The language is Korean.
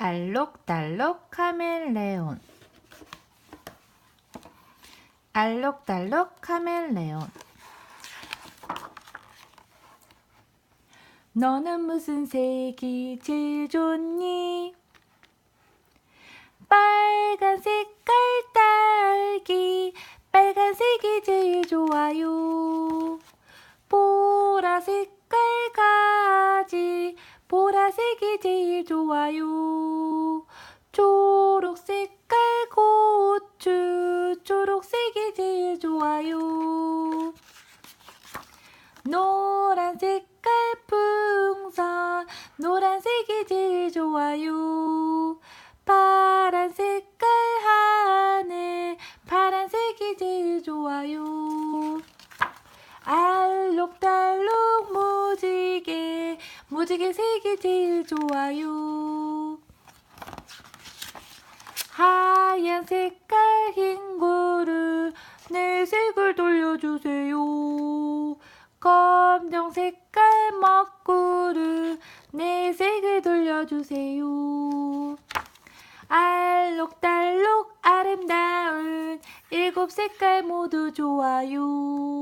알록달록 카멜레온. 알록달록 카멜레온. 너는 무슨 색이 제일 좋니? 빨간 색깔 딸기. 빨간색이 제일 좋아요 보라색이 제일 좋아요. 초록 색 깔 고추 초록색이 제일 좋아요. 노란 색 깔 풍선 노란색이 제일 좋아요. 파란 색깔 하늘 파란색이 제일 좋아요 무지개 제일 좋아요. 하얀 색깔 흰 그릇 내 색을 돌려주세요. 검정 색깔 먹구름 내 색을 돌려주세요. 알록달록 아름다운 일곱 색깔 모두 좋아요